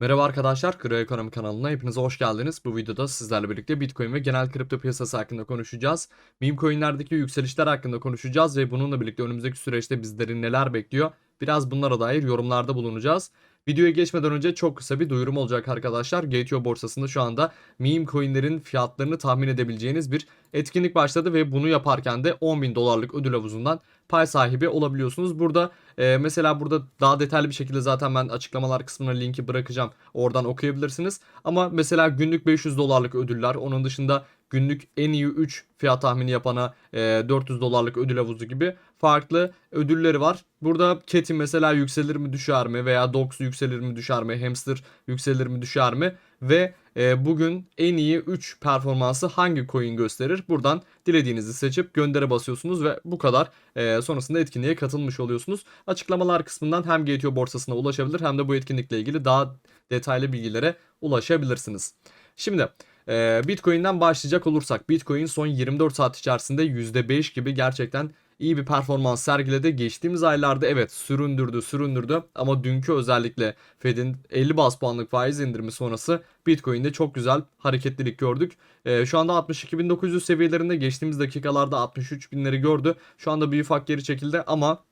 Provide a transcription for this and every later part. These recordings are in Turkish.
Merhaba arkadaşlar, Kral Ekonomi kanalına hepinize hoş geldiniz. Bu videoda sizlerle birlikte Bitcoin ve genel kripto piyasası hakkında konuşacağız. Meme coinlerdeki yükselişler hakkında konuşacağız ve bununla birlikte önümüzdeki süreçte bizleri neler bekliyor? Biraz bunlara dair yorumlarda bulunacağız. Videoya geçmeden önce çok kısa bir duyurum olacak arkadaşlar. Gateo borsasında şu anda meme coinlerin fiyatlarını tahmin edebileceğiniz bir etkinlik başladı ve bunu yaparken de 10.000 dolarlık ödül havuzundan pay sahibi olabiliyorsunuz. Burada e, mesela burada daha detaylı bir şekilde zaten ben açıklamalar kısmına linki bırakacağım. Oradan okuyabilirsiniz. Ama mesela günlük 500 dolarlık ödüller, onun dışında günlük en iyi 3 fiyat tahmini yapana e, 400 dolarlık ödül havuzu gibi farklı ödülleri var. Burada Keti mesela yükselir mi düşer mi veya Dox yükselir mi düşer mi, Hamster yükselir mi düşer mi ve e, bugün en iyi 3 performansı hangi coin gösterir? Buradan dilediğinizi seçip göndere basıyorsunuz ve bu kadar. E, sonrasında etkinliğe katılmış oluyorsunuz. Açıklamalar kısmından hem Gateo borsasına ulaşabilir hem de bu etkinlikle ilgili daha detaylı bilgilere ulaşabilirsiniz. Şimdi e, Bitcoin'den başlayacak olursak Bitcoin son 24 saat içerisinde %5 gibi gerçekten iyi bir performans sergiledi. Geçtiğimiz aylarda evet süründürdü süründürdü ama dünkü özellikle Fed'in 50 bas puanlık faiz indirimi sonrası Bitcoin'de çok güzel hareketlilik gördük. Ee, şu anda 62.900 seviyelerinde geçtiğimiz dakikalarda 63.000'leri gördü. Şu anda bir ufak geri çekildi ama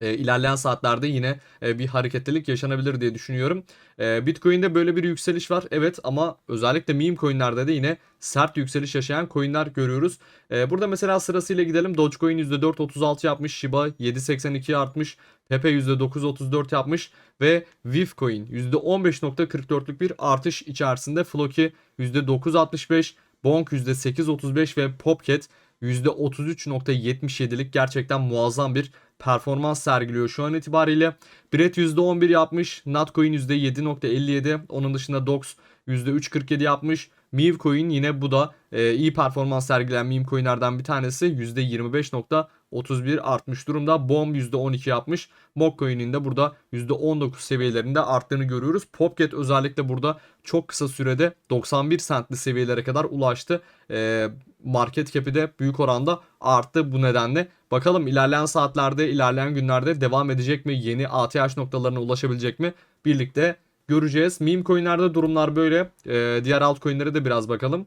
e, ilerleyen saatlerde yine e, bir hareketlilik yaşanabilir diye düşünüyorum. E, Bitcoin'de böyle bir yükseliş var evet ama özellikle meme coinlerde de yine sert yükseliş yaşayan coinler görüyoruz. E, burada mesela sırasıyla gidelim. Dogecoin %4.36 yapmış, Shiba 7.82 artmış, Pepe %9.34 yapmış ve Vivcoin %15.44'lük bir artış içerisinde. Floki %9.65, Bonk %8.35 ve Popcat %33.77'lik gerçekten muazzam bir performans sergiliyor şu an itibariyle. Biret %11 yapmış. Natcoin %7.57. Onun dışında Dox %3.47 yapmış. Meme yine bu da e, iyi performans sergileyen meme bir tanesi. %25.31 artmış durumda. Bomb %12 yapmış. Mock coin'in de burada %19 seviyelerinde arttığını görüyoruz. Popcat özellikle burada çok kısa sürede 91 centli seviyelere kadar ulaştı. E, market cap'i de büyük oranda arttı bu nedenle. Bakalım ilerleyen saatlerde, ilerleyen günlerde devam edecek mi? Yeni ATH noktalarına ulaşabilecek mi? Birlikte göreceğiz. Meme coinlerde durumlar böyle. Ee, diğer altcoinlere de biraz bakalım.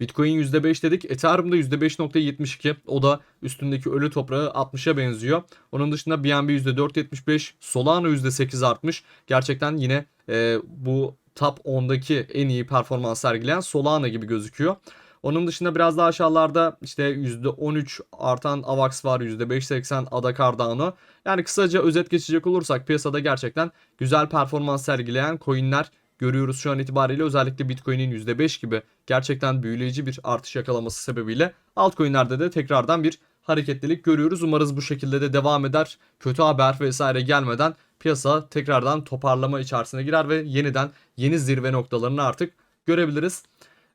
Bitcoin %5 dedik. Ethereum'da %5.72. O da üstündeki ölü toprağı 60'a benziyor. Onun dışında BNB %4.75. Solana %8 artmış. Gerçekten yine e, bu top 10'daki en iyi performans sergileyen Solana gibi gözüküyor. Onun dışında biraz daha aşağılarda işte %13 artan AVAX var. %5.80 ADA Cardano. Yani kısaca özet geçecek olursak piyasada gerçekten güzel performans sergileyen coinler görüyoruz şu an itibariyle. Özellikle Bitcoin'in %5 gibi gerçekten büyüleyici bir artış yakalaması sebebiyle altcoin'lerde de tekrardan bir hareketlilik görüyoruz. Umarız bu şekilde de devam eder. Kötü haber vesaire gelmeden piyasa tekrardan toparlama içerisine girer ve yeniden yeni zirve noktalarını artık görebiliriz.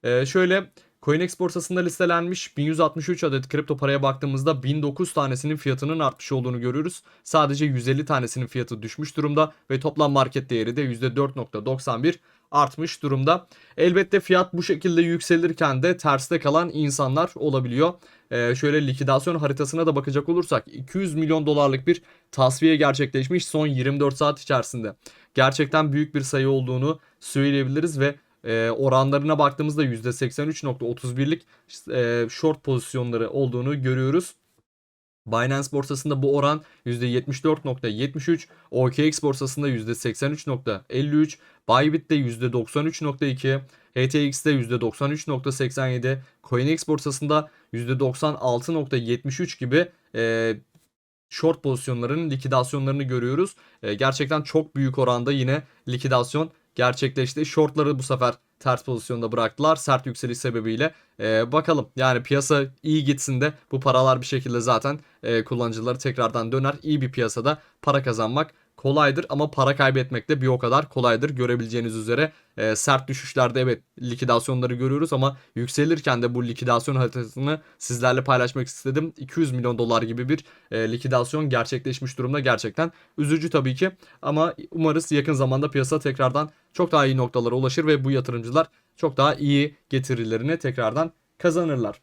Ee, şöyle CoinEx borsasında listelenmiş 1163 adet kripto paraya baktığımızda 1009 tanesinin fiyatının artmış olduğunu görüyoruz. Sadece 150 tanesinin fiyatı düşmüş durumda ve toplam market değeri de %4.91 artmış durumda. Elbette fiyat bu şekilde yükselirken de terste kalan insanlar olabiliyor. Ee, şöyle likidasyon haritasına da bakacak olursak 200 milyon dolarlık bir tasfiye gerçekleşmiş son 24 saat içerisinde. Gerçekten büyük bir sayı olduğunu söyleyebiliriz ve e, oranlarına baktığımızda %83.31'lik e, short pozisyonları olduğunu görüyoruz. Binance borsasında bu oran %74.73, OKX borsasında %83.53, Bybit'te %93.2, HTX'te %93.87, CoinEx borsasında %96.73 gibi e, short pozisyonların likidasyonlarını görüyoruz. E, gerçekten çok büyük oranda yine likidasyon gerçekleşti. Shortları bu sefer ters pozisyonda bıraktılar sert yükseliş sebebiyle. Ee, bakalım yani piyasa iyi gitsin de bu paralar bir şekilde zaten e, kullanıcıları tekrardan döner. İyi bir piyasada para kazanmak kolaydır ama para kaybetmek de bir o kadar kolaydır. Görebileceğiniz üzere e, sert düşüşlerde evet likidasyonları görüyoruz ama yükselirken de bu likidasyon haritasını sizlerle paylaşmak istedim. 200 milyon dolar gibi bir e, likidasyon gerçekleşmiş durumda gerçekten. Üzücü tabii ki ama umarız yakın zamanda piyasa tekrardan çok daha iyi noktalara ulaşır ve bu yatırımcılar çok daha iyi getirilerini tekrardan kazanırlar.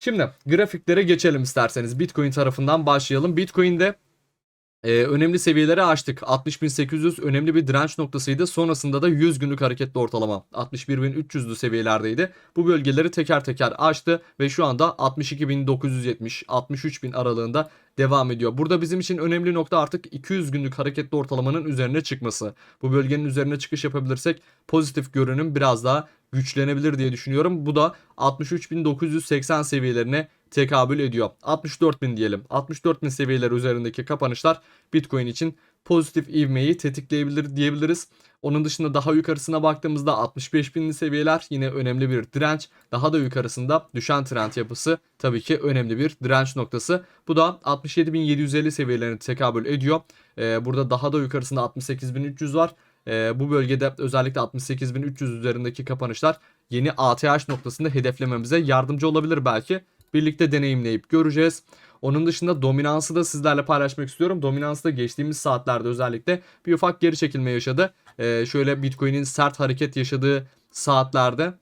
Şimdi grafiklere geçelim isterseniz. Bitcoin tarafından başlayalım. Bitcoin'de Ee, önemli seviyeleri aştık. 60.800 önemli bir direnç noktasıydı. Sonrasında da 100 günlük hareketli ortalama 61.300'lü seviyelerdeydi. Bu bölgeleri teker teker aştı ve şu anda 62.970 63.000 aralığında devam ediyor. Burada bizim için önemli nokta artık 200 günlük hareketli ortalamanın üzerine çıkması. Bu bölgenin üzerine çıkış yapabilirsek pozitif görünüm biraz daha güçlenebilir diye düşünüyorum. Bu da 63.980 seviyelerine tekabül ediyor. 64.000 diyelim. 64.000 seviyeler üzerindeki kapanışlar Bitcoin için pozitif ivmeyi tetikleyebilir diyebiliriz. Onun dışında daha yukarısına baktığımızda 65.000'li seviyeler yine önemli bir direnç. Daha da yukarısında düşen trend yapısı tabii ki önemli bir direnç noktası. Bu da 67.750 seviyelerine tekabül ediyor. Ee, burada daha da yukarısında 68.300 var. Ee, bu bölgede özellikle 68.300 üzerindeki kapanışlar yeni ATH noktasında hedeflememize yardımcı olabilir belki. Birlikte deneyimleyip göreceğiz. Onun dışında dominansı da sizlerle paylaşmak istiyorum. Dominansı da geçtiğimiz saatlerde özellikle bir ufak geri çekilme yaşadı. Ee, şöyle Bitcoin'in sert hareket yaşadığı saatlerde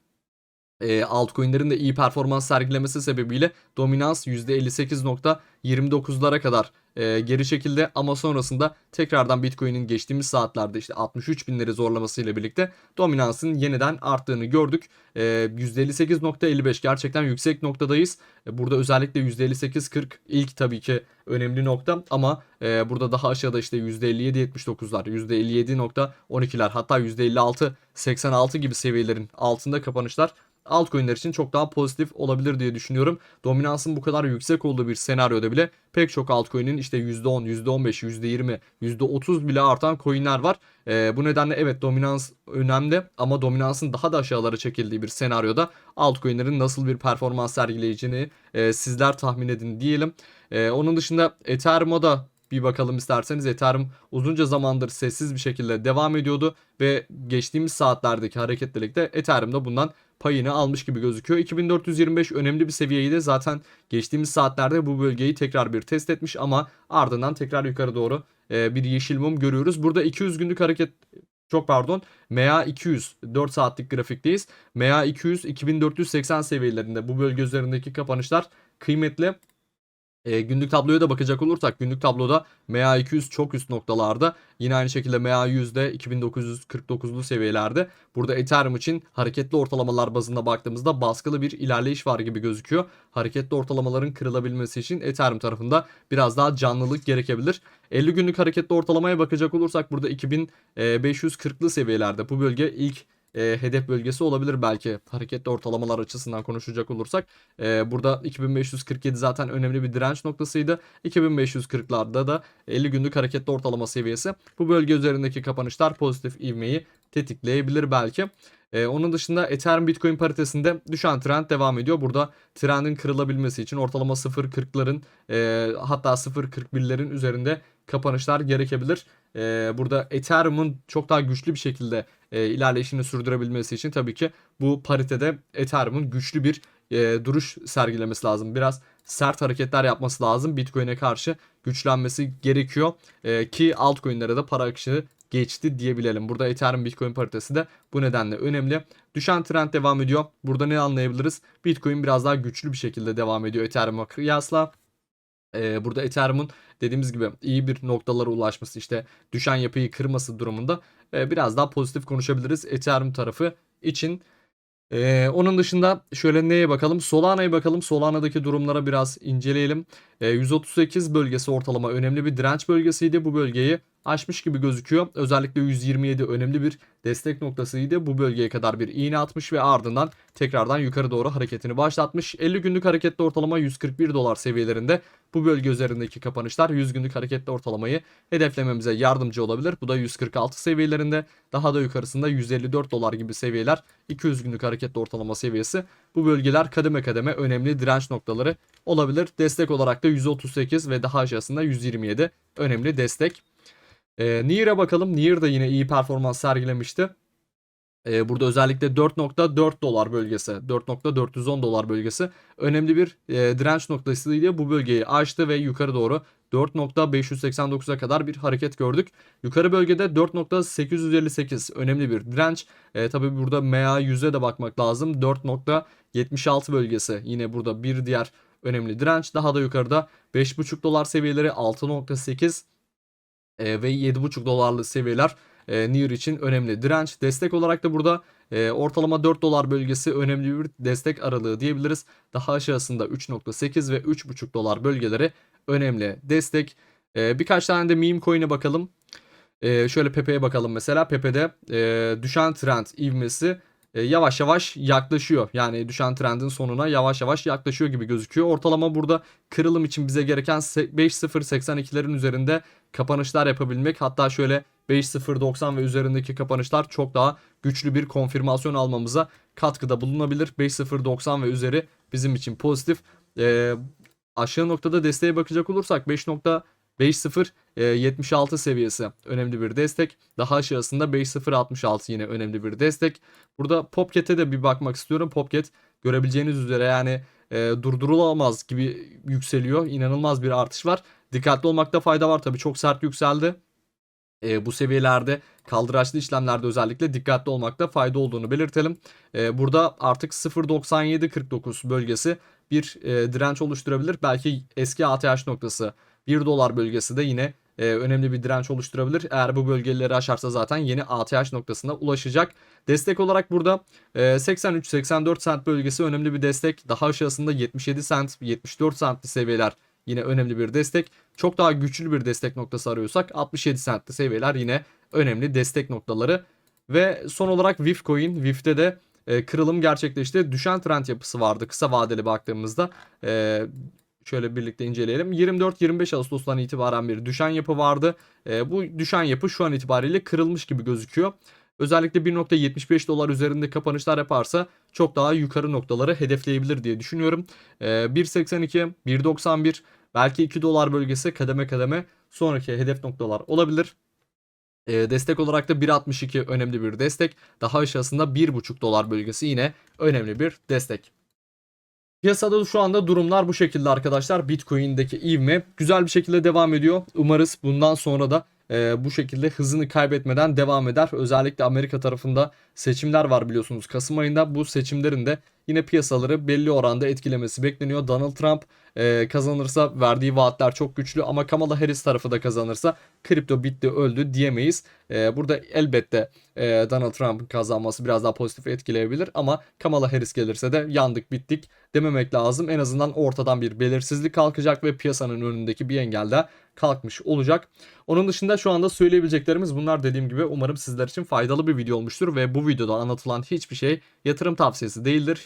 e, altcoin'lerin de iyi performans sergilemesi sebebiyle dominans %58.29'lara kadar e, geri çekildi ama sonrasında tekrardan Bitcoin'in geçtiğimiz saatlerde işte 63 binleri zorlamasıyla birlikte dominansın yeniden arttığını gördük. E, %58.55 gerçekten yüksek noktadayız. E, burada özellikle %58.40 ilk tabii ki önemli nokta ama e, burada daha aşağıda işte %57.79'lar, %57.12'ler hatta %56.86 gibi seviyelerin altında kapanışlar altcoin'ler için çok daha pozitif olabilir diye düşünüyorum. Dominansın bu kadar yüksek olduğu bir senaryoda bile pek çok altcoin'in işte %10, %15, %20, %30 bile artan coin'ler var. E, bu nedenle evet dominans önemli ama dominansın daha da aşağılara çekildiği bir senaryoda altcoin'lerin nasıl bir performans sergileyeceğini e, sizler tahmin edin diyelim. E, onun dışında Ethereum'a da bir bakalım isterseniz Ethereum uzunca zamandır sessiz bir şekilde devam ediyordu ve geçtiğimiz saatlerdeki hareketlilikte Ethereum da bundan payını almış gibi gözüküyor. 2425 önemli bir seviyeydi. Zaten geçtiğimiz saatlerde bu bölgeyi tekrar bir test etmiş ama ardından tekrar yukarı doğru e, bir yeşil mum görüyoruz. Burada 200 günlük hareket çok pardon MA 200 4 saatlik grafikteyiz. MA 200 2480 seviyelerinde bu bölge üzerindeki kapanışlar kıymetli. E, günlük tabloya da bakacak olursak günlük tabloda MA200 çok üst noktalarda. Yine aynı şekilde MA100 de 2949'lu seviyelerde. Burada Ethereum için hareketli ortalamalar bazında baktığımızda baskılı bir ilerleyiş var gibi gözüküyor. Hareketli ortalamaların kırılabilmesi için Ethereum tarafında biraz daha canlılık gerekebilir. 50 günlük hareketli ortalamaya bakacak olursak burada 2540'lı seviyelerde bu bölge ilk e, hedef bölgesi olabilir belki hareketli ortalamalar açısından konuşacak olursak. E, burada 2547 zaten önemli bir direnç noktasıydı. 2540'larda da 50 günlük hareketli ortalama seviyesi. Bu bölge üzerindeki kapanışlar pozitif ivmeyi tetikleyebilir belki. Ee, onun dışında Ethereum Bitcoin paritesinde düşen trend devam ediyor. Burada trendin kırılabilmesi için ortalama 0.40'ların e, hatta 0.41'lerin üzerinde kapanışlar gerekebilir. E, burada Ethereum'un çok daha güçlü bir şekilde e, ilerleyişini sürdürebilmesi için tabii ki bu paritede Ethereum'un güçlü bir e, duruş sergilemesi lazım. Biraz sert hareketler yapması lazım. Bitcoin'e karşı güçlenmesi gerekiyor. E, ki altcoin'lere de para akışı geçti diyebilelim. Burada Ethereum Bitcoin paritesi de bu nedenle önemli. Düşen trend devam ediyor. Burada ne anlayabiliriz? Bitcoin biraz daha güçlü bir şekilde devam ediyor Ethereum'a kıyasla. Ee, burada Ethereum'un dediğimiz gibi iyi bir noktalara ulaşması işte düşen yapıyı kırması durumunda e, biraz daha pozitif konuşabiliriz Ethereum tarafı için. Ee, onun dışında şöyle neye bakalım? Solana'ya bakalım. Solana'daki durumlara biraz inceleyelim. Ee, 138 bölgesi ortalama önemli bir direnç bölgesiydi. Bu bölgeyi aşmış gibi gözüküyor. Özellikle 127 önemli bir destek noktasıydı. Bu bölgeye kadar bir iğne atmış ve ardından tekrardan yukarı doğru hareketini başlatmış. 50 günlük hareketli ortalama 141 dolar seviyelerinde. Bu bölge üzerindeki kapanışlar 100 günlük hareketli ortalamayı hedeflememize yardımcı olabilir. Bu da 146 seviyelerinde. Daha da yukarısında 154 dolar gibi seviyeler. 200 günlük hareketli ortalama seviyesi. Bu bölgeler kademe kademe önemli direnç noktaları olabilir. Destek olarak da 138 ve daha aşağısında 127 önemli destek. E, Nier'e bakalım. Nier de yine iyi performans sergilemişti. E, burada özellikle 4.4 dolar bölgesi, 4.410 dolar bölgesi önemli bir e, direnç noktasıydı. Bu bölgeyi aştı ve yukarı doğru 4.589'a kadar bir hareket gördük. Yukarı bölgede 4.858 önemli bir direnç. E, Tabi burada MA 100'e de bakmak lazım. 4.76 bölgesi yine burada bir diğer önemli direnç. Daha da yukarıda 5.5 dolar seviyeleri 6.8 E, ve 7.5 dolarlı seviyeler e, Near için önemli. Direnç destek olarak da burada e, ortalama 4 dolar bölgesi önemli bir destek aralığı diyebiliriz. Daha aşağısında 3.8 ve 3.5 dolar bölgeleri önemli destek. E, birkaç tane de meme coin'e bakalım. E, şöyle Pepe'ye bakalım mesela. Pepe'de e, düşen trend ivmesi e, yavaş yavaş yaklaşıyor. Yani düşen trendin sonuna yavaş yavaş yaklaşıyor gibi gözüküyor. Ortalama burada kırılım için bize gereken 5.082'lerin üzerinde kapanışlar yapabilmek. Hatta şöyle 5.090 ve üzerindeki kapanışlar çok daha güçlü bir konfirmasyon almamıza katkıda bulunabilir. 5.090 ve üzeri bizim için pozitif. E, aşağı noktada desteğe bakacak olursak 5. 5.0 76 e, seviyesi önemli bir destek. Daha aşağısında 5.066 yine önemli bir destek. Burada Popket'e de bir bakmak istiyorum. Popket görebileceğiniz üzere yani e, durdurulamaz gibi yükseliyor. İnanılmaz bir artış var. Dikkatli olmakta fayda var tabii çok sert yükseldi. E, bu seviyelerde kaldıraçlı işlemlerde özellikle dikkatli olmakta fayda olduğunu belirtelim. E, burada artık 0.9749 bölgesi bir e, direnç oluşturabilir. Belki eski ATH noktası 1 dolar bölgesi de yine e, önemli bir direnç oluşturabilir. Eğer bu bölgeleri aşarsa zaten yeni ATH noktasına ulaşacak. Destek olarak burada e, 83-84 sent bölgesi önemli bir destek. Daha aşağısında 77 sent, 74 sentli seviyeler yine önemli bir destek. Çok daha güçlü bir destek noktası arıyorsak 67 sentli seviyeler yine önemli destek noktaları. Ve son olarak VIF coin, VIF'te de e, kırılım gerçekleşti. Düşen trend yapısı vardı kısa vadeli baktığımızda. E, şöyle birlikte inceleyelim. 24-25 Ağustos'tan itibaren bir düşen yapı vardı. E, bu düşen yapı şu an itibariyle kırılmış gibi gözüküyor. Özellikle 1.75 dolar üzerinde kapanışlar yaparsa çok daha yukarı noktaları hedefleyebilir diye düşünüyorum. E, 1.82, 1.91 belki 2 dolar bölgesi kademe kademe sonraki hedef noktalar olabilir. E, destek olarak da 1.62 önemli bir destek. Daha aşağısında 1.5 dolar bölgesi yine önemli bir destek. Piyasada şu anda durumlar bu şekilde arkadaşlar. Bitcoin'deki ivme güzel bir şekilde devam ediyor. Umarız bundan sonra da e, bu şekilde hızını kaybetmeden devam eder. Özellikle Amerika tarafında seçimler var biliyorsunuz Kasım ayında. Bu seçimlerin de yine piyasaları belli oranda etkilemesi bekleniyor. Donald Trump e, kazanırsa verdiği vaatler çok güçlü ama Kamala Harris tarafı da kazanırsa kripto bitti öldü diyemeyiz. E, burada elbette e, Donald Trump'ın kazanması biraz daha pozitif etkileyebilir ama Kamala Harris gelirse de yandık bittik dememek lazım. En azından ortadan bir belirsizlik kalkacak ve piyasanın önündeki bir engel de kalkmış olacak. Onun dışında şu anda söyleyebileceklerimiz bunlar dediğim gibi umarım sizler için faydalı bir video olmuştur ve bu videoda anlatılan hiçbir şey yatırım tavsiyesi değildir.